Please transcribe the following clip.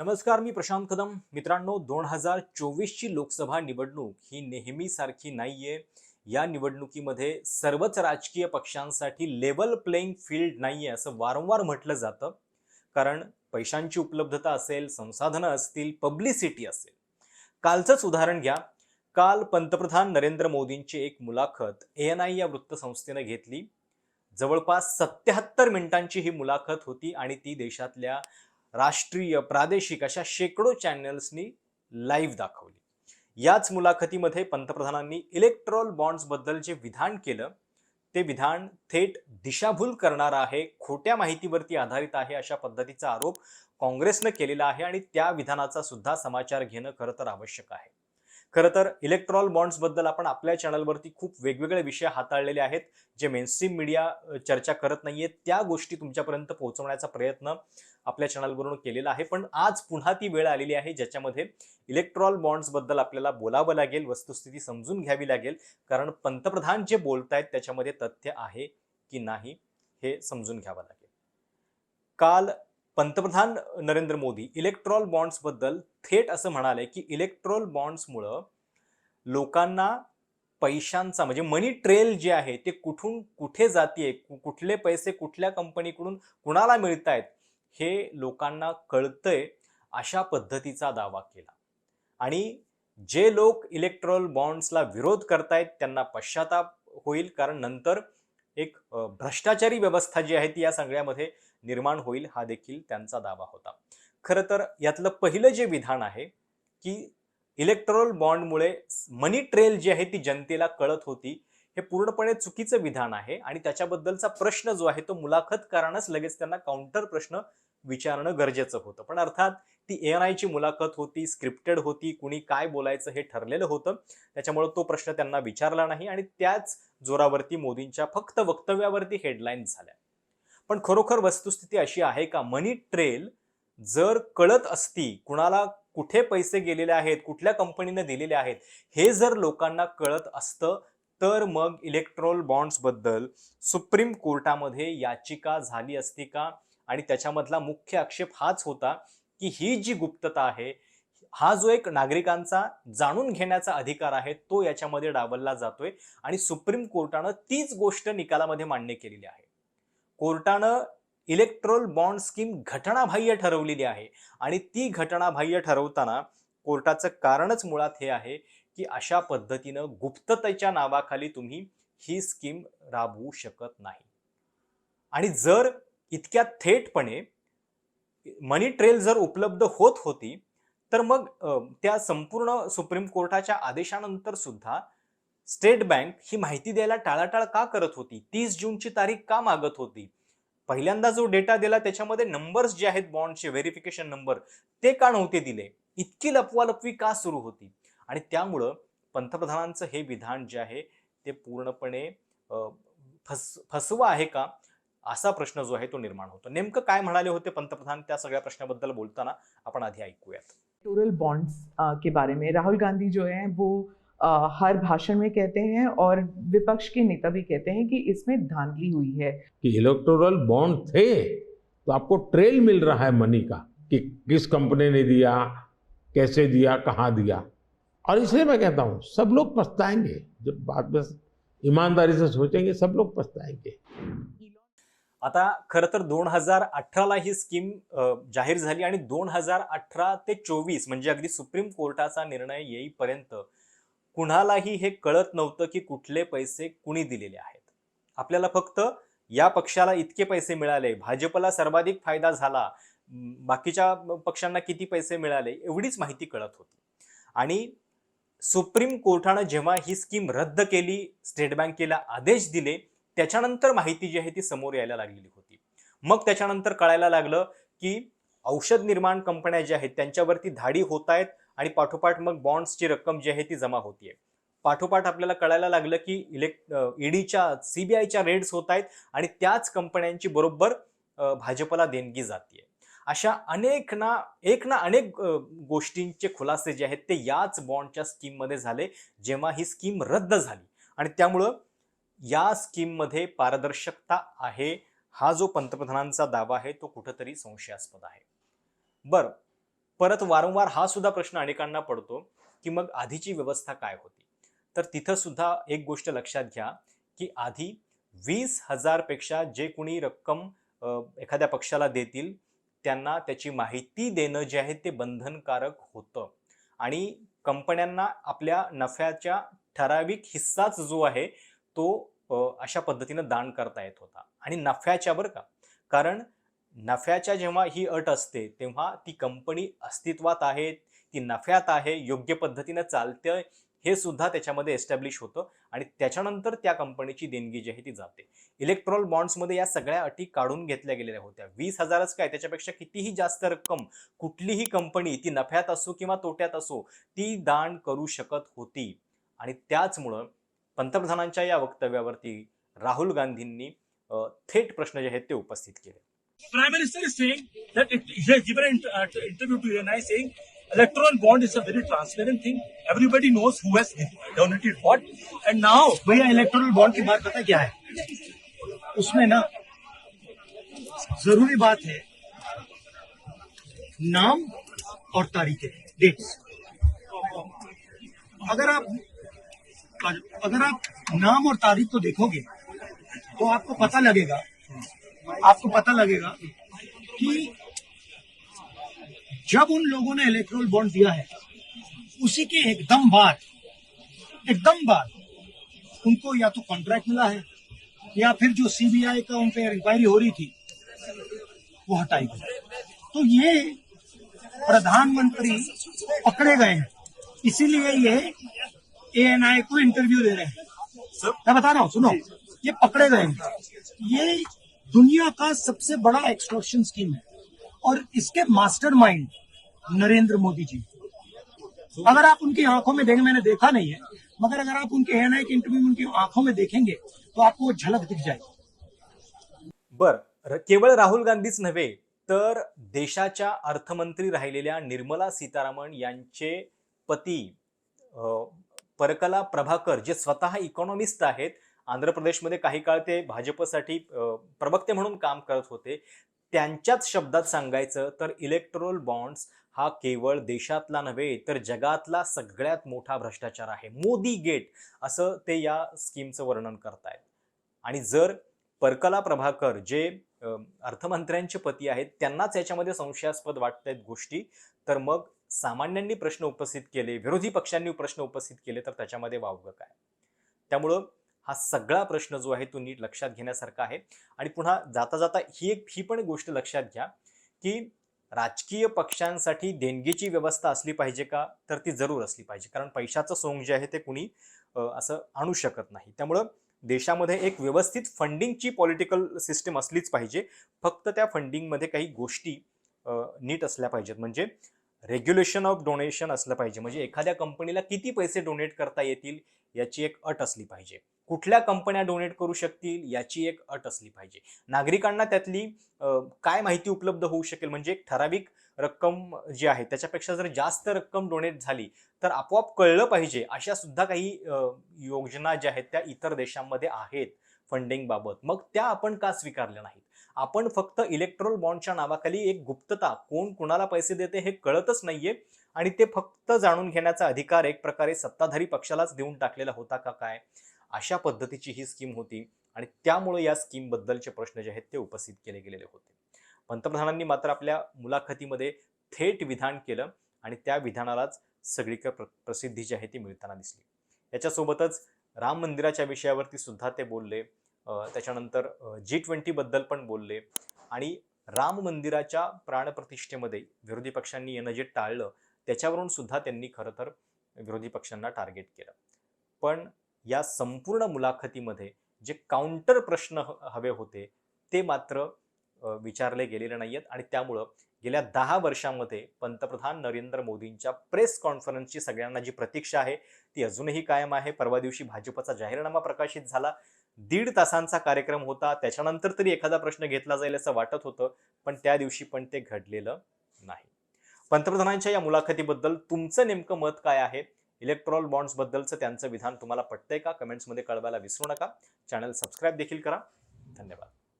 नमस्कार मी प्रशांत कदम. मित्रांनो दोन हजार चोवीसची लोकसभा निवडणूक ही नेहमीसारखी नाहीये. या निवडणुकीमध्ये सर्वच राजकीय पक्षांसाठी लेवल प्लेईंग फील्ड नाहीये असं वारंवार म्हटलं जातं. कारण पैशांची उपलब्धता असेल संसाधनं असतील पब्लिसिटी असेल. कालचंच उदाहरण घ्या. काल पंतप्रधान नरेंद्र मोदींची एक मुलाखत ए एन आय या वृत्तसंस्थेनं घेतली. जवळपास सत्याहत्तर मिनिटांची ही मुलाखत होती आणि ती देशातल्या राष्ट्रीय प्रादेशिक अशा शेकडो चॅनल्सनी लाईव्ह दाखवली. याच मुलाखतीमध्ये पंतप्रधानांनी इलेक्ट्रॉल बॉन्ड्सबद्दल जे विधान केलं ते विधान थेट दिशाभूल करणार आहे खोट्या माहितीवरती आधारित आहे अशा पद्धतीचा आरोप काँग्रेसनं केलेला आहे आणि त्या विधानाचा सुद्धा समाचार घेणं खरं तर आवश्यक आहे. खरं तर इलेक्ट्रॉल बॉन्ड्सबद्दल आपण आपल्या चॅनलवरती खूप वेगवेगळे विषय हाताळलेले आहेत जे मेनस्ट्रीम मीडिया चर्चा करत नाहीये. त्या गोष्टी तुमच्यापर्यंत पोहोचवण्याचा प्रयत्न आपल्या चॅनलवरून केलेला आहे. पण आज पुन्हा ती वेळ आलेली आहे ज्याच्यामध्ये इलेक्ट्रॉल बॉन्ड्सबद्दल आपल्याला बोलावं लागेल वस्तुस्थिती समजून घ्यावी लागेल. कारण पंतप्रधान जे बोलतायत त्याच्यामध्ये तथ्य आहे की नाही हे समजून घ्यावं लागेल. काल पंतप्रधान नरेंद्र मोदी इलेक्ट्रॉल बॉन्ड्सबद्दल थेट असं म्हणाले की इलेक्ट्रॉल बॉन्ड्समुळं लोकांना पैशांचा म्हणजे मनी ट्रेल जे आहे ते कुठून कुठे जाते कु- कुठले पैसे कुठल्या कंपनीकडून कुणाला मिळत आहेत हे लोकांना कळतंय अशा पद्धतीचा दावा केला. आणि जे लोक इलेक्ट्रॉल बॉन्ड्सला विरोध करतायत त्यांना पश्चाताप होईल कारण नंतर एक भ्रष्टाचारी व्यवस्था जी आहे ती या सगळ्यामध्ये निर्माण होईल हा देखील त्यांचा दावा होता. खरं तर यातलं पहिलं जे विधान आहे की इलेक्ट्रॉल बॉन्डमुळे मनी ट्रेल जी आहे ती जनतेला कळत होती हे पूर्णपणे चुकीचं विधान आहे आणि त्याच्याबद्दलचा प्रश्न जो आहे तो मुलाखतकारानंच लगेच त्यांना काउंटर प्रश्न विचारणं गरजेचं होतं. पण अर्थात ती ए एन आयची मुलाखत होती स्क्रिप्टेड होती कुणी काय बोलायचं हे ठरलेलं होतं त्याच्यामुळे तो प्रश्न त्यांना विचारला नाही आणि त्याच जोरावरती मोदींच्या फक्त वक्तव्यावरती हेडलाईन्स झाल्या. पण खरोखर वस्तुस्थिती अशी आहे का? मनी ट्रेल जर कळत असती कुणाला कुठे पैसे गेलेले आहेत कुठल्या कंपनीने दिलेले आहेत हे जर लोकांना कळत असतं तर मग इलेक्ट्रॉल बॉन्ड्सबद्दल सुप्रीम कोर्टामध्ये याचिका झाली असती का? आणि त्याच्यामधला मुख्य आक्षेप हाच होता की ही जी गुप्तता आहे हा जो एक नागरिकांचा जाणून घेण्याचा अधिकार आहे तो याच्यामध्ये डावलला जातोय आणि सुप्रीम कोर्टानं तीच गोष्ट निकालामध्ये मान्य केलेली आहे. कोर्टानं इलेक्ट्रोल बॉन्ड स्कीम घटनाबाह्य ठरवलेली आहे. आणि ती घटनाबाह्य ठरवताना कोर्टाचं कारणच मुळात हे आहे की अशा पद्धतीनं गुप्ततेच्या नावाखाली तुम्ही ही स्कीम राबवू शकत नाही. आणि जर इतक्या थेटपणे मनी ट्रेल जर उपलब्ध होत होती तर मग त्या संपूर्ण सुप्रीम कोर्टाच्या आदेशानंतर सुद्धा स्टेट बँक ही माहिती द्यायला टाळाटाळ का करत होती? तीस जूनची तारीख का मागत होती? पहिल्यांदा जो डेटा दिला त्याच्यामध्ये नंबर्स जे आहेत बॉन्डचे व्हेरिफिकेशन नंबर ते का नव्हते दिले? इतकी लपवालपवी का सुरू होती? आणि त्यामुळं पंतप्रधानांचं हे विधान जे आहे ते पूर्णपणे फस फसवं आहे का? असा प्रश्न जो आहे तो निर्माण होतो. नेमकं काय म्हणाले होते पंतप्रधान? त्या सगळ्या प्रश्नाबद्दल बोलताना आपण आधी ऐकूयात. टोरल बॉन्ड्स के बारे में राहुल गांधी जो है वो हर भाषण में कहते हैं और विपक्ष के नेता भी कहते हैं कि इसमें धांधली हुई है। कि इलेक्टोरल बॉन्ड थे तो आपको ट्रेल मिल रहा है मनी का कि किस कंपनी ने दिया कैसे दिया कहाँ दिया। और इसलिए मैं कहता हूँ सब लोग पछताएँगे। जब बाद में ईमानदारी से सोचेंगे सब लोग पछताएँगे। आता खरं तर दोन हज़ार अठराला ही स्कीम जाहीर झाली आणि दोन हज़ार अठरा ते चोवीस म्हणजे अगदी सुप्रीम कोर्टाचा निर्णय येईपर्यंत कुणालाही हे कळत नव्हतं की कुठले पैसे कुणी दिलेले आहेत. आपल्याला फक्त या पक्षाला इतके पैसे मिळाले भाजपला सर्वाधिक फायदा झाला बाकीच्या पक्षांना किती पैसे मिळाले एवढीच माहिती कळत होती. आणि सुप्रीम कोर्टानं जेव्हा ही स्कीम रद्द केली स्टेट बँकेला आदेश दिले त्याच्यानंतर माहिती जी आहे ती समोर यायला लागलेली होती. मग त्याच्यानंतर कळायला लागलं की औषध निर्माण कंपन्या ज्या आहेत त्यांच्यावरती धाडी होत आहेत आणि पाठोपाठ मग बॉन्ड्सची रक्कम जी आहे ती जमा होतीये. पाठोपाठ आपल्याला कळायला लागलं की इलेक्ट ईडीच्या सीबीआयच्या रेड्स होत आहेत आणि त्याच कंपन्यांची बरोबर भाजपला देणगी जाते अशा अनेक ना एक ना अनेक गोष्टींचे खुलासे जे आहेत ते याच बॉन्डच्या स्कीममध्ये झाले जेव्हा ही स्कीम रद्द झाली. आणि त्यामुळं या स्कीममध्ये पारदर्शकता आहे हा जो पंतप्रधानांचा दावा आहे तो कुठंतरी संशयास्पद आहे. बर परत वारंवार हा सुद्धा प्रश्न अनेकांना पडतो की मग आधीची व्यवस्था काय होती? तर तिथं सुद्धा एक गोष्ट लक्षात घ्या की आधी वीस हजारपेक्षा जे कुणी रक्कम एखाद्या पक्षाला देतील त्यांना त्याची माहिती देणं जे आहे ते बंधनकारक होतं. आणि कंपन्यांना आपल्या नफ्याच्या ठराविक हिस्साच जो आहे तो अशा पद्धतीनं दान करता येत होता. आणि नफ्याच्या बरं का? कारण नफ्याच्या जेव्हा ही अट असते तेव्हा ती कंपनी अस्तित्वात आहे ती नफ्यात आहे योग्य पद्धतीनं चालते हे सुद्धा त्याच्यामध्ये एस्टॅब्लिश होतं आणि त्याच्यानंतर त्या कंपनीची देणगी जी आहे ती जाते. इलेक्ट्रॉल बॉन्ड्समध्ये या सगळ्या अटी काढून घेतल्या गेलेल्या होत्या. वीस हजारच काय त्याच्यापेक्षा कितीही जास्त रक्कम कुठलीही कंपनी ती नफ्यात असो किंवा तोट्यात असो ती दान करू शकत होती. आणि त्याचमुळं पंतप्रधानांच्या या वक्तव्यावरती राहुल गांधींनी थेट प्रश्न जे आहेत ते उपस्थित केले. Prime Minister is saying that it, he has given an uh, interview to UNI saying electoral bond is a very transparent thing. Everybody knows who has donated what. And now, भैया इलेक्टोरल बॉन्ड की बात पता क्या है उसमें ना ज़रूरी बात है नाम और तारीखें डेट्स अगर आप अगर आप नाम और तारीख को देखोगे तो आपको पता लगेगा आपको पता लगेगा कि जब उन लोगों ने इलेक्ट्रोल बॉन्ड दिया है उसी के एकदम बाद एकदम बाद उनको या तो कॉन्ट्रैक्ट मिला है या फिर जो सीबीआई का उन पर इंक्वायरी हो रही थी वो हटाई गई। तो ये प्रधानमंत्री पकड़े गए हैं। इसीलिए ये एएनआई को इंटरव्यू दे रहे हैं। मैं बता रहा हूँ सुनो। ये पकड़े गए हैं। ये दुनिया का सबसे बड़ा एक्सट्रॉक्शन स्कीम है? और इसके मास्टरमाइंड नरेंद्र मोदी जी। अगर आप उनकी आंखों में देखें मैंने देखा नहीं है मगर अगर आप उनके एएनआई के इंटरव्यू में उनकी आंखों में देखेंगे तो आपको वो झलक दिख जाएगी। बर केवळ राहुल गांधीच नव्हे तर देशाच्या अर्थमंत्री राहिलेल्या निर्मला सीतारामन यांचे पती परकला प्रभाकर जे स्वतः इकॉनॉमिस्ट आहेत आंध्र प्रदेशमध्ये काही काळ ते भाजपसाठी प्रवक्ते म्हणून काम करत होते. त्यांच्याच शब्दात सांगायचं तर इलेक्ट्रोल बॉन्ड्स हा केवळ देशातला नव्हे तर जगातला सगळ्यात मोठा भ्रष्टाचार आहे. मोदी गेट असं ते या स्कीमचं वर्णन करतायत. आणि जर परकला प्रभाकर जे अर्थमंत्र्यांचे पती आहेत त्यांनाच याच्यामध्ये संशयास्पद वाटत आहेत गोष्टी तर मग सामान्यांनी प्रश्न उपस्थित केले विरोधी पक्षांनी प्रश्न उपस्थित केले तर त्याच्यामध्ये वावगं काय? त्यामुळं हा सगळा प्रश्न जो आहे तो नीट लक्षात घेण्यासारखा आहे. आणि पुन्हा जाता जाता ही एक ही पण गोष्ट लक्षात घ्या की राजकीय पक्षांसाठी देणगीची व्यवस्था असली पाहिजे का? तर ती जरूर असली पाहिजे. कारण पैशाचं सोंग जे आहे ते कुणी असं आणू शकत नाही. त्यामुळं देशामध्ये एक व्यवस्थित फंडिंगची पॉलिटिकल सिस्टम असलीच पाहिजे. फक्त त्या फंडिंगमध्ये काही गोष्टी नीट असल्या पाहिजेत. म्हणजे रेग्युलेशन ऑफ डोनेशन असलं पाहिजे. म्हणजे एखाद्या कंपनीला किती पैसे डोनेट करता येतील याची एक अट असली पाहिजे. कुठल्या कंपन्या डोनेट करू शकतील याची एक अट असली पाहिजे. नागरिकांना त्यातली काय माहिती उपलब्ध होऊ शकेल म्हणजे एक ठराविक रक्कम जी आहे त्याच्यापेक्षा जर जास्त रक्कम डोनेट झाली तर आपोआप कळलं पाहिजे अशा सुद्धा काही योजना ज्या आहेत त्या इतर देशांमध्ये आहेत फंडिंग बाबत. मग त्या आपण का स्वीकारल्या नाहीत? आपण फक्त इलेक्ट्रोल बॉन्डच्या नावाखाली एक गुप्तता कोण कुणाला पैसे देते हे कळतच नाहीये आणि ते फक्त जाणून घेण्याचा अधिकार एक प्रकारे सत्ताधारी पक्षालाच देऊन टाकलेला होता का काय? अशा पद्धतीची ही स्कीम होती आणि त्यामुळे या स्कीमबद्दलचे प्रश्न जे आहेत ते उपस्थित केले गेलेले होते. पंतप्रधानांनी मात्र आपल्या मुलाखतीमध्ये थेट विधान केलं आणि त्या विधानालाच सगळीकडे प्र प्रसिद्धी जी आहे ती मिळताना दिसली. याच्यासोबतच राम मंदिराच्या विषयावरती सुद्धा ते बोलले त्याच्यानंतर जी ट्वेंटीबद्दल पण बोलले आणि राम मंदिराच्या प्राणप्रतिष्ठेमध्ये विरोधी पक्षांनी येणं जे टाळलं त्याच्यावरून सुद्धा त्यांनी खरं तर विरोधी पक्षांना टार्गेट केलं. पण या संपूर्ण मुलाखतीमध्ये जे काउंटर प्रश्न ह- हवे होते ते मात्र विचारले गेलेले नाही आहेत आणि त्यामुळं गेल्या दहा वर्षामध्ये पंतप्रधान नरेंद्र मोदींच्या प्रेस कॉन्फरन्सची सगळ्यांना जी प्रतीक्षा आहे ती अजूनही कायम आहे. परवा दिवशी भाजपचा जाहीरनामा प्रकाशित झाला. दीड तासांचा कार्यक्रम होता. त्याच्यानंतर तरी एखादा प्रश्न घेतला जाईल असं वाटत होतं पण त्या दिवशी पण ते घडलेलं नाही. पंतप्रधानांच्या या मुलाखतीबद्दल तुमचं नेमकं मत काय आहे? इलेक्ट्रॉल बॉन्ड्सबद्दलचं त्यांचं विधान तुम्हाला पटतंय का? कमेंट्समध्ये कळवायला विसरू नका. चॅनल सबस्क्राईब देखील करा. धन्यवाद.